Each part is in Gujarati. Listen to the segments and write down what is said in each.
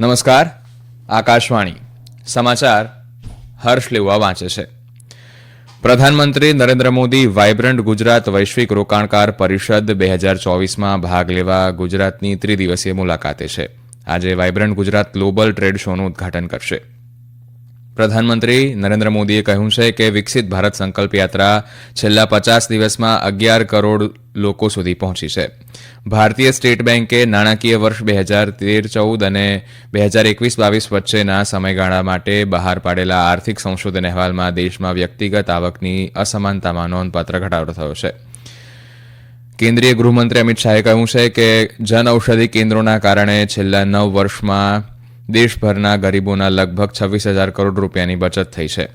નમસ્કાર, આકાશવાણી. સમાચાર હર્ષ લેવા વાંચે છે. પ્રધાનમંત્રી નરેન્દ્ર મોદી વાઇબ્રન્ટ ગુજરાત વૈશ્વિક રોકાણકાર પરિષદ બે હજાર ચોવીસમાં ભાગ લેવા ગુજરાતની ત્રિદિવસીય મુલાકાતે છે. આજે વાઇબ્રન્ટ ગુજરાત ગ્લોબલ ટ્રેડ શોનું ઉદઘાટન કરશે. પ્રધાનમંત્રી નરેન્દ્ર મોદીએ કહ્યું છે કે વિકસિત ભારત સંકલ્પ યાત્રા છેલ્લા પચાસ દિવસમાં અગિયાર કરોડ લોકો સુધી પહોંચી છે. ભારતીય સ્ટેટ બેન્કે નાણાકીય વર્ષ બે હજાર તેર ચૌદ અને બે હજાર એકવીસ બાવીસ વચ્ચેના સમયગાળા માટે બહાર પાડેલા આર્થિક સંશોધન અહેવાલમાં દેશમાં વ્યક્તિગત આવકની અસમાનતામાં નોંધપાત્ર ઘટાડો થયો છે. કેન્દ્રીય ગૃહમંત્રી અમિત શાહે કહ્યું છે કે જન ઔષધિ કેન્દ્રોના કારણે છેલ્લા નવ વર્ષમાં દેશભરના ગરીબોના લગભગ છવ્વીસ હજાર કરોડ રૂપિયાની બચત થઈ છે.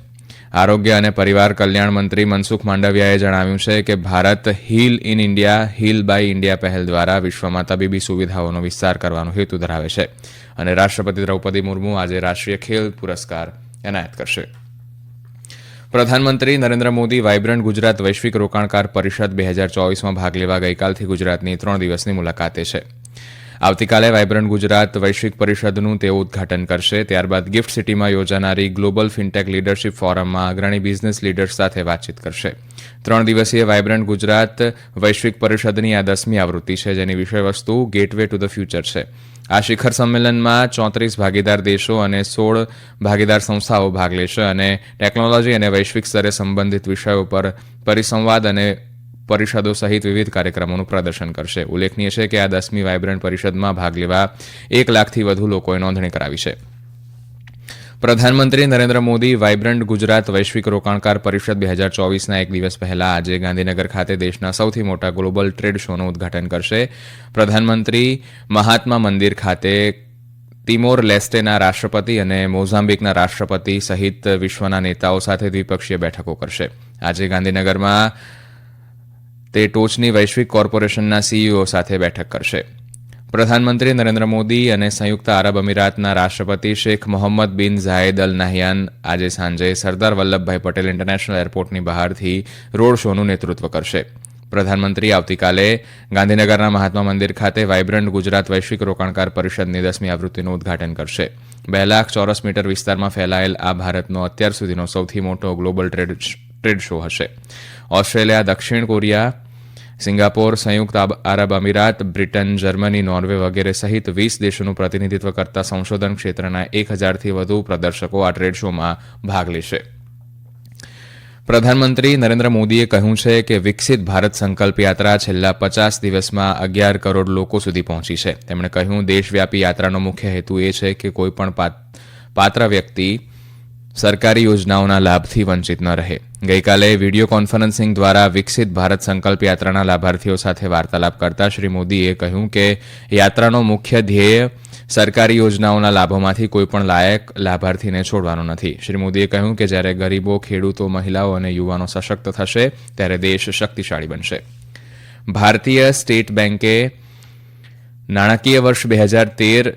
આરોગ્ય અને પરિવાર કલ્યાણ મંત્રી મનસુખ માંડવિયાએ જણાવ્યું છે કે Bharat heal in India, heal by India પહેલ દ્વારા વિશ્વમાં તબીબી સુવિધાઓનો વિસ્તાર કરવાનો હેતુ ધરાવે છે. અને રાષ્ટ્રપતિ દ્રૌપદી મુર્મુ આજે રાષ્ટ્રીય ખેલ પુરસ્કાર એનાયત કરશે. પ્રધાનમંત્રી નરેન્દ્ર મોદી વાઇબ્રન્ટ ગુજરાત વૈશ્વિક રોકાણકાર પરિષદ બે હજાર ચોવીસમાં ભાગ લેવા ગઈકાલથી ગુજરાતની ત્રણ દિવસની મુલાકાતે છે. આવતીકાલે વાયબ્રન્ટ ગુજરાત વૈશ્વિક પરિષદનું તેઓ ઉદઘાટન કરશે. ત્યારબાદ ગિફ્ટ સિટીમાં યોજાનારી ગ્લોબલ ફિનટેક લીડરશીપ ફોરમમાં અગ્રણી બિઝનેસ લીડર્સ સાથે વાતચીત કરશે. ત્રણ દિવસીય વાઇબ્રન્ટ ગુજરાત વૈશ્વિક પરિષદની આ દસમી આવૃત્તિ છે, જેની વિષયવસ્તુ ગેટવે ટુ ધ ફ્યુચર છે. આ શિખર સંમેલનમાં ચોત્રીસ ભાગીદાર દેશો અને સોળ ભાગીદાર સંસ્થાઓ ભાગ લેશે અને ટેકનોલોજી અને વૈશ્વિક સ્તરે સંબંધિત વિષયો પર પરિસંવાદ અને પરિષદો સહિત વિવિધ કાર્યક્રમોનું પ્રદર્શન કરશે. ઉલ્લેખનીય છે કે આ દસમી વાયબ્રન્ટ પરિષદમાં ભાગ લેવા એક લાખથી વધુ લોકોએ નોંધણી કરાવી છે. પ્રધાનમંત્રી નરેન્દ્ર મોદી વાઇબ્રન્ટ ગુજરાત વૈશ્વિક રોકાણકાર પરિષદ બે હજાર ચોવીસના એક દિવસ પહેલા આજે ગાંધીનગર ખાતે દેશના સૌથી મોટા ગ્લોબલ ટ્રેડ શોનું ઉદઘાટન કરશે. પ્રધાનમંત્રી મહાત્મા મંદિર ખાતે તિમોર લેસ્ટેના રાષ્ટ્રપતિ અને મોઝામ્બિકના રાષ્ટ્રપતિ સહિત વિશ્વના નેતાઓ સાથે દ્વિપક્ષીય બેઠકો કરશે. આજે ગાંધીનગરમાં તે ટોચની વૈશ્વિક કોર્પોરેશનના સીઈઓ સાથે બેઠક કરશે. પ્રધાનમંત્રી નરેન્દ્ર મોદી અને સંયુક્ત આરબ અમીરાતના રાષ્ટ્રપતિ શેખ મોહમ્મદ બિન ઝાયદ અલ નાહયાન આજે સાંજે સરદાર વલ્લભભાઈ પટેલ ઇન્ટરનેશનલ એરપોર્ટની બહારથી રોડ શોનું નેતૃત્વ કરશે. પ્રધાનમંત્રી આવતીકાલે ગાંધીનગરના મહાત્મા મંદિર ખાતે વાઇબ્રન્ટ ગુજરાત વૈશ્વિક રોકાણકાર પરિષદની દસમી આવૃત્તિનું ઉદઘાટન કરશે. બે લાખ ચોરસ મીટર વિસ્તારમાં ફેલાયેલ આ ભારતનો અત્યાર સુધીનો સૌથી મોટો ગ્લોબલ ટ્રેડ ટ્રેડ શો હશે. ઓસ્ટ્રેલિયા, દક્ષિણ કોરિયા સિંગાપોર, સંયુક્ત આરબ અમીરાત, બ્રિટન, જર્મની, નોર્વે વગેરે સહિત વીસ દેશોનું પ્રતિનિધિત્વ કરતા સંશોધન ક્ષેત્રના એક હજારથી વધુ પ્રદર્શકો આ ટ્રેડ શોમાં ભાગ લેશે. પ્રધાનમંત્રી નરેન્દ્ર મોદીએ કહ્યું છે કે વિકસિત ભારત સંકલ્પ યાત્રા છેલ્લા પચાસ દિવસમાં અગિયાર કરોડ લોકો સુધી પહોંચી છે. તેમણે કહ્યું, દેશવ્યાપી યાત્રાનો મુખ્ય હેતુ એ છે કે કોઈપણ પાત્ર વ્યક્તિ સરકારી યોજનાઓના લાભથી વંચિત ન રહે. ગઈકાલે વીડિયો કોન્ફરન્સિંગ દ્વારા વિકસિત ભારત સંકલ્પ યાત્રાના લાભાર્થીઓ સાથે વાર્તાલાપ કરતા શ્રી મોદીએ કહ્યું કે યાત્રાનો મુખ્ય ધ્યેય સરકારી યોજનાઓના લાભોમાંથી કોઈપણ લાયક લાભાર્થીને છોડવાનો નથી. શ્રી મોદીએ કહ્યું કે જ્યારે ગરીબો, ખેડૂતો, મહિલાઓ અને યુવાનો સશક્ત થશે, ત્યારે દેશ શક્તિશાળી બનશે. ભારતીય સ્ટેટ બેન્કે નાણાકીય વર્ષ બે હજાર તેર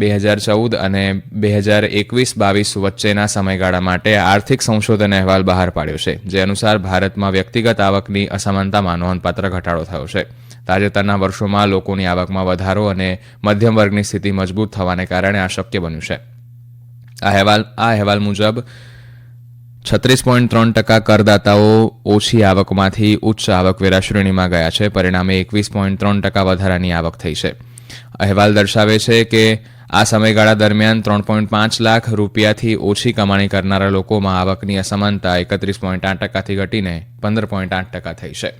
બે હજાર ચૌદ અને બે હજાર એકવીસ બાવીસ વચ્ચેના સમયગાળા માટે આર્થિક સંશોધન અહેવાલ બહાર પાડ્યો છે, જે અનુસાર ભારતમાં વ્યક્તિગત આવકની અસમાનતામાં નોંધપાત્ર ઘટાડો થયો છે. તાજેતરના વર્ષોમાં લોકોની આવકમાં વધારો અને મધ્યમ વર્ગની સ્થિતિ મજબૂત થવાને કારણે આ શક્ય બન્યું છે. આ અહેવાલ આ અહેવાલ મુજબ છત્રીસ પોઈન્ટ ત્રણ ટકા કરદાતાઓ ઓછી આવકમાંથી ઉચ્ચ આવકવેરા શ્રેણીમાં ગયા છે, પરિણામે એકવીસ પોઈન્ટ ત્રણ ટકા વધારાની આવક થઈ છે. અહેવાલ દર્શાવે છે કે આ સમયગાળા દરમિયાન ત્રણ પોઈન્ટ પાંચ લાખ રૂપિયાથી ઓછી કમાણી કરનારા લોકોમાં આવકની અસમાનતા એકત્રીસ પોઈન્ટ આઠ ટકાથી ઘટીને પંદર પોઈન્ટ આઠ ટકા થઈ છે.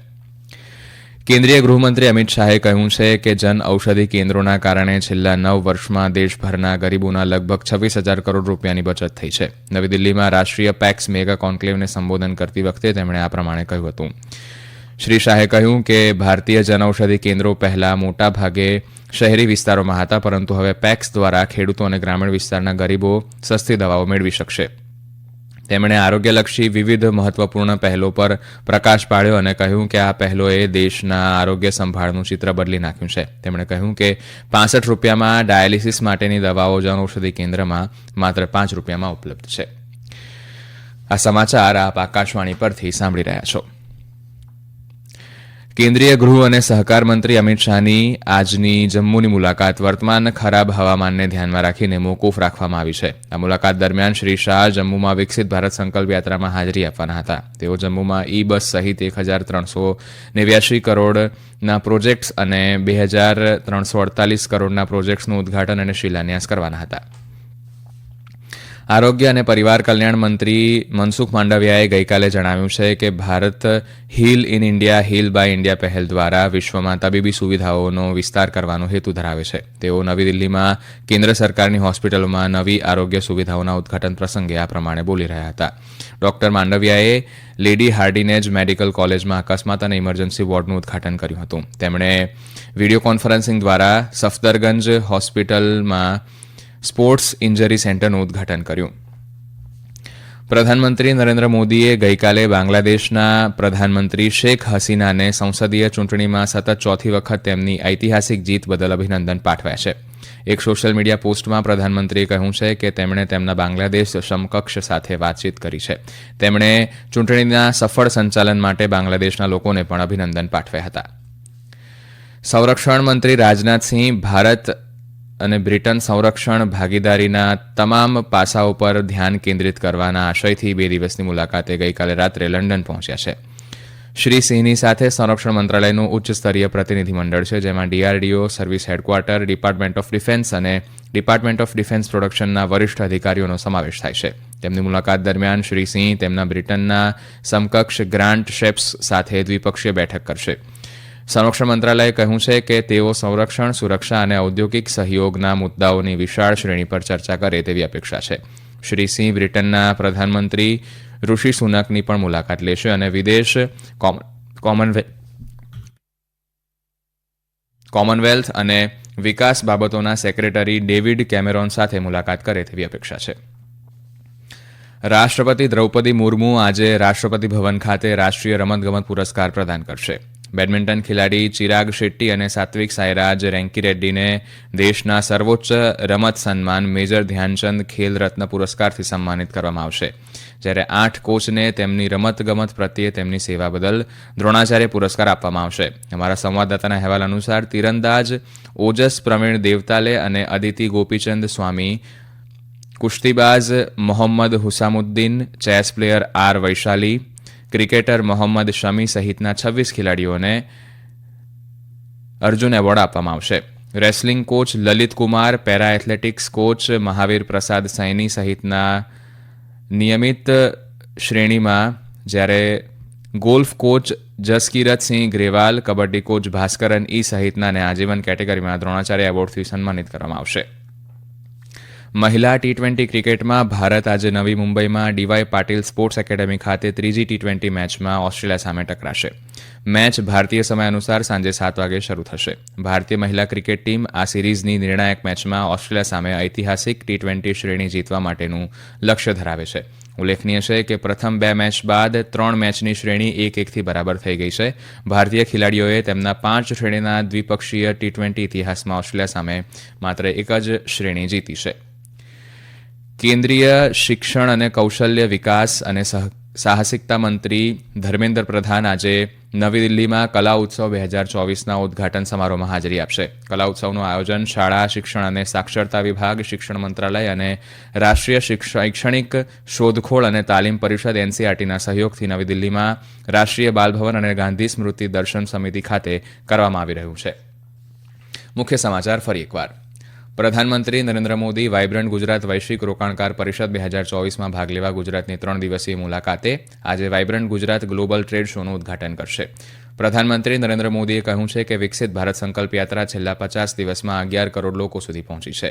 કેન્દ્રીય ગૃહમંત્રી અમિત શાહે કહ્યું છે કે જન ઔષધિ કેન્દ્રોના કારણે છેલ્લા નવ વર્ષમાં દેશભરના ગરીબોના લગભગ છવ્વીસ હજાર કરોડ રૂપિયાની બચત થઈ છે. નવી દિલ્હીમાં રાષ્ટ્રીય પેક્સ મેગા કોન્ક્લેવને સંબોધન કરતી વખતે તેમણે આ પ્રમાણે કહ્યું હતું. શ્રી શાહે કહ્યું કે ભારતીય જનઔષધિ કેન્દ્રો પહેલા મોટા ભાગે શહેરી વિસ્તારોમાં હતા, પરંતુ હવે પેક્સ દ્વારા ખેડૂતો અને ગ્રામીણ વિસ્તારના ગરીબો સસ્તી દવાઓ મેળવી શકશે. તેમણે આરોગ્યલક્ષી વિવિધ મહત્વપૂર્ણ પહેલો પર પ્રકાશ પાડ્યો અને કહ્યું કે આ પહેલોએ દેશના આરોગ્ય સંભાળનું ચિત્ર બદલી નાખ્યું છે. તેમણે કહ્યું કે પાસઠ રૂપિયામાં ડાયાલિસિસ માટેની દવાઓ જનઔષધિ કેન્દ્રમાં માત્ર પાંચ રૂપિયામાં ઉપલબ્ધ છે. આ સમાચાર આપ આકાશવાણી પરથી સાંભળી રહ્યા છો. કેન્દ્રીય ગૃહ અને સહકાર મંત્રી અમિત શાહની આજની જમ્મુની મુલાકાત વર્તમાન ખરાબ હવામાનને ધ્યાનમાં રાખીને મોકૂફ રાખવામાં આવી છે. આ મુલાકાત દરમિયાન શ્રી શાહ જમ્મુમાં વિકસિત ભારત સંકલ્પ યાત્રામાં હાજરી આપવાના હતા. તેઓ જમ્મુમાં ઈ બસ સહિત એક હજાર ત્રણસો નેવ્યાસી કરોડના પ્રોજેક્ટ્સ અને બે હજાર ત્રણસો અડતાલીસ કરોડના પ્રોજેક્ટ્સનું ઉદઘાટન અને શિલાન્યાસ કરવાના હતા. આરોગ્ય અને પરિવાર કલ્યાણ મંત્રી મનસુખ માંડવિયાએ ગઈકાલે જણાવ્યું છે કે Bharat heal in India, heal by India પહેલ દ્વારા વિશ્વમાં તબીબી સુવિધાઓનો વિસ્તાર કરવાનો હેતુ ધરાવે છે. તેઓ નવી દિલ્હીમાં કેન્દ્ર સરકારની હોસ્પિટલોમાં નવી આરોગ્ય સુવિધાઓના ઉદઘાટન પ્રસંગે આ પ્રમાણે બોલી રહ્યા હતા. ડોક્ટર માંડવિયાએ લેડી હાર્ડિનેજ મેડિકલ કોલેજમાં અકસ્માત અને ઇમરજન્સી વોર્ડનું ઉદઘાટન કર્યું હતું. તેમણે વીડિયો કોન્ફરન્સિંગ દ્વારા સફદરગંજ હોસ્પિટલમાં સ્પોર્ટ્સ ઇન્જરી સેન્ટરનું ઉદ્ઘાટન કર્યું. પ્રધાનમંત્રી નરેન્દ્ર મોદીએ ગઈકાલે બાંગ્લાદેશના પ્રધાનમંત્રી શેખ હસીનાને સંસદીય ચૂંટણીમાં સતત ચોથી વખત તેમની ઐતિહાસિક જીત બદલ અભિનંદન પાઠવ્યા છે. એક સોશિયલ મીડિયા પોસ્ટમાં પ્રધાનમંત્રીએ કહ્યું છે કે તેમણે તેમના બાંગ્લાદેશ સમકક્ષ સાથે વાતચીત કરી છે. તેમણે ચૂંટણીના સફળ સંચાલન માટે બાંગ્લાદેશના લોકોને પણ અભિનંદન પાઠવ્યા હતા. સંરક્ષણ મંત્રી રાજનાથસિંહ ભારત અને બ્રિટન સંરક્ષણ ભાગીદારીના તમામ પાસાઓ પર ધ્યાન કેન્દ્રિત કરવાના આશયથી બે દિવસની મુલાકાતે ગઈકાલે રાત્રે લંડન પહોંચ્યા છે. શ્રી સિંહની સાથે સંરક્ષણ મંત્રાલયનું ઉચ્ચ સ્તરીય પ્રતિનિધિમંડળ છે, જેમાં DRDO, service headquarter, department of defence અને ડિપાર્ટમેન્ટ ઓફ ડિફેન્સ પ્રોડક્શનના વરિષ્ઠ અધિકારીઓનો સમાવેશ થાય છે. તેમની મુલાકાત દરમિયાન શ્રી સિંહ તેમના બ્રિટનના સમકક્ષ ગ્રાન્ટ શેપ્સ સાથે દ્વિપક્ષીય બેઠક કરશે. સંરક્ષણ મંત્રાલયે કહ્યું છે કે તેઓ સંરક્ષણ, સુરક્ષા અને ઔદ્યોગિક સહયોગના મુદ્દાઓની વિશાળ શ્રેણી પર ચર્ચા કરે તેવી અપેક્ષા છે. શ્રી સિંહ બ્રિટનના પ્રધાનમંત્રી ઋષિ સુનકની પણ મુલાકાત લેશે અને વિદેશ કોમનવેલ્થ અને વિકાસ બાબતોના સેક્રેટરી ડેવિડ કેમેરોન સાથે મુલાકાત કરે તેવી અપેક્ષા છે. રાષ્ટ્રપતિ દ્રૌપદી મુર્મુ આજે રાષ્ટ્રપતિ ભવન ખાતે રાષ્ટ્રીય રમતગમત પુરસ્કાર પ્રદાન કરશે. બેડમિન્ટન ખેલાડી ચિરાગ શેટ્ટી અને સાત્વિક સાંઈરાજ રેન્કીરેડ્ડીને દેશના સર્વોચ્ચ રમત સન્માન મેજર ધ્યાનચંદ ખેલ રત્ન પુરસ્કારથી સન્માનિત કરવામાં આવશે. જ્યારે આઠ કોચને તેમની રમતગમત પ્રત્યે તેમની સેવા બદલ દ્રોણાચાર્ય પુરસ્કાર આપવામાં આવશે. અમારા સંવાદદાતાના અહેવાલ અનુસાર તીરંદાજ ઓજસ પ્રવીણ દેવતાલે અને Aditi Gopichand Swami, કુશ્તીબાજ Mohammad Husamuddin, chess player R Vaishali cricketer Mohammad Shami સહિતના છવ્વીસ ખેલાડીઓને અર્જુન એવોર્ડ આપવામાં આવશે. Wrestling coach Lalit Kumar, para athletics coach Mahavir Prasad Saini સહિતના નિયમિત શ્રેણીમાં જ્યારે golf coach Jaskirat Singh Grewal, kabaddi coach Bhaskaran E સહિતનાને આજીવન કેટેગરીમાં દ્રોણાચાર્ય એવોર્ડથી સન્માનિત કરવામાં આવશે. મહિલા ટી ટ્વેન્ટી ક્રિકેટમાં ભારત આજે નવી મુંબઈમાં ડીવાય પાટીલ સ્પોર્ટ્સ એકેડેમી ખાતે ત્રીજી ટી ટ્વેન્ટી મેચમાં ઓસ્ટ્રેલિયા સામે ટકરાશે. મેચ ભારતીય સમય અનુસાર સાંજે સાત વાગે શરૂ થશે. ભારતીય મહિલા ક્રિકેટ ટીમ આ સિરીઝની નિર્ણાયક મેચમાં ઓસ્ટ્રેલિયા સામે ઐતિહાસિક ટી ટ્વેન્ટી શ્રેણી જીતવા માટેનું લક્ષ્ય ધરાવે છે. ઉલ્લેખનીય છે કે પ્રથમ બે મેચ બાદ ત્રણ મેચની શ્રેણી એક એકથી બરાબર થઈ ગઈ છે. ભારતીય ખેલાડીઓએ તેમના પાંચ શ્રેણીના દ્વિપક્ષીય ટી ટ્વેન્ટી ઇતિહાસમાં ઓસ્ટ્રેલિયા સામે માત્ર એક જ શ્રેણી જીતી છે. કેન્દ્રીય શિક્ષણ અને કૌશલ્ય વિકાસ અને સાહસિકતા મંત્રી ધર્મેન્દ્ર પ્રધાન આજે નવી દિલ્હીમાં કલા ઉત્સવ બે હજાર ચોવીસના ઉદઘાટન સમારોહમાં હાજરી આપશે. કલા ઉત્સવનું આયોજન શાળા શિક્ષણ અને સાક્ષરતા વિભાગ, શિક્ષણ મંત્રાલય અને રાષ્ટ્રીય શૈક્ષણિક શોધખોળ અને તાલીમ પરિષદ એનસીઆરટીના સહયોગથી નવી દિલ્હીમાં રાષ્ટ્રીય બાલભવન અને ગાંધી સ્મૃતિ દર્શન સમિતિ ખાતે કરવામાં આવી રહ્યું છે. મુખ્ય સમાચાર ફરી એકવાર. પ્રધાનમંત્રી નરેન્દ્ર મોદી વાઇબ્રન્ટ ગુજરાત વૈશ્વિક રોકાણકાર પરિષદ બે હજાર ચોવીસમાં ભાગ લેવા ગુજરાતની ત્રણ દિવસીય મુલાકાતે આજે વાયબ્રન્ટ ગુજરાત ગ્લોબલ ટ્રેડ શોનું ઉદઘાટન કરશે. પ્રધાનમંત્રી નરેન્દ્ર મોદીએ કહ્યું છે કે વિકસિત ભારત સંકલ્પ યાત્રા છેલ્લા પચાસ દિવસમાં અગિયાર કરોડ લોકો સુધી પહોંચી છે.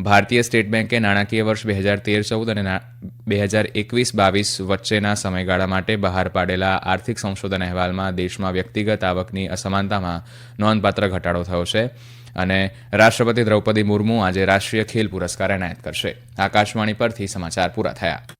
ભારતીય સ્ટેટ બેન્કે નાણાકીય વર્ષ બે હજાર તેર, ચૌદ અને બે હજાર એકવીસ, બાવીસ વચ્ચેના સમયગાળા માટે બહાર પાડેલા આર્થિક સંશોધન અહેવાલમાં દેશમાં વ્યક્તિગત આવકની અસમાનતામાં નોંધપાત્ર ઘટાડો થયો છે અને રાષ્ટ્રપતિ દ્રૌપદી મુર્મુ આજે રાષ્ટ્રીય ખેલ પુરસ્કાર એનાયત કરશે. આકાશવાણી પરથી સમાચાર પૂરા થયા.